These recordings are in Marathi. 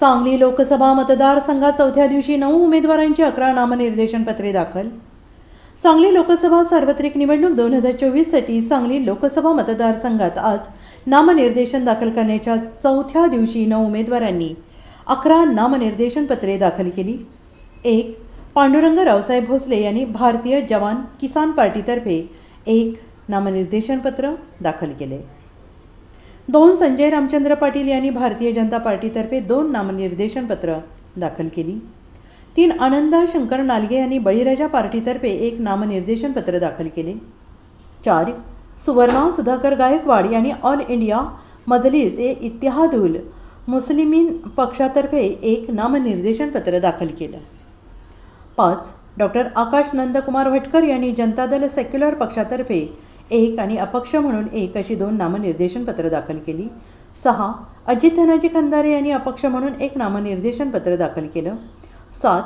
सांगली लोकसभा मतदारसंघात चौथ्या दिवशी नऊ उमेदवारांची अकरा नामनिर्देशन पत्रे दाखल. सांगली लोकसभा सार्वत्रिक निवडणूक दोन हजार चोवीससाठी सांगली लोकसभा मतदारसंघात आज नामनिर्देशन दाखल करण्याच्या चौथ्या दिवशी नऊ उमेदवारांनी अकरा नामनिर्देशन पत्रे दाखल केली. एक पांडुरंग रावसाहेब भोसले यांनी भारतीय जवान किसान पार्टीतर्फे एक नामनिर्देशन पत्र दाखल केले. दोन संजय रामचंद्र पाटील यांनी भारतीय जनता पार्टीतर्फे दोन नामनिर्देशन पत्र दाखल केली. तीन आनंदा शंकर नालगे यांनी बळीराजा पार्टीतर्फे एक नामनिर्देशन पत्र दाखल केले. चार सुवर्णा सुधाकर गायकवाड यांनी ऑल इंडिया मजलिस ए इतिहादुल मुस्लिमीन पक्षातर्फे एक नामनिर्देशन पत्र दाखल केलं. पाच डॉक्टर आकाश नंदकुमार भटकर यांनी जनता दल सेक्युलर पक्षातर्फे एक आणि अपक्ष म्हणून एक अशी दोन नामनिर्देशन पत्र दाखल केली. सहा अजित धनाजी खंदारे यांनी अपक्ष म्हणून एक नामनिर्देशन पत्र दाखल केलं. सात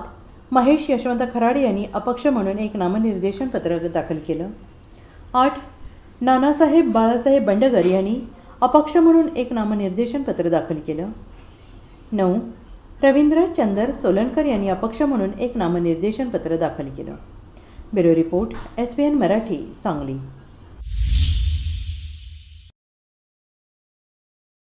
महेश यशवंत खराडे यांनी अपक्ष म्हणून एक नामनिर्देशन पत्र दाखल केलं. आठ नानासाहेब बाळासाहेब बंडगर यांनी अपक्ष म्हणून एक नामनिर्देशन पत्र दाखल केलं. नऊ रवींद्र चंदर सोलनकर यांनी अपक्ष म्हणून एक नामनिर्देशन पत्र दाखल केलं. Bureau report S B N Marathi Sangli.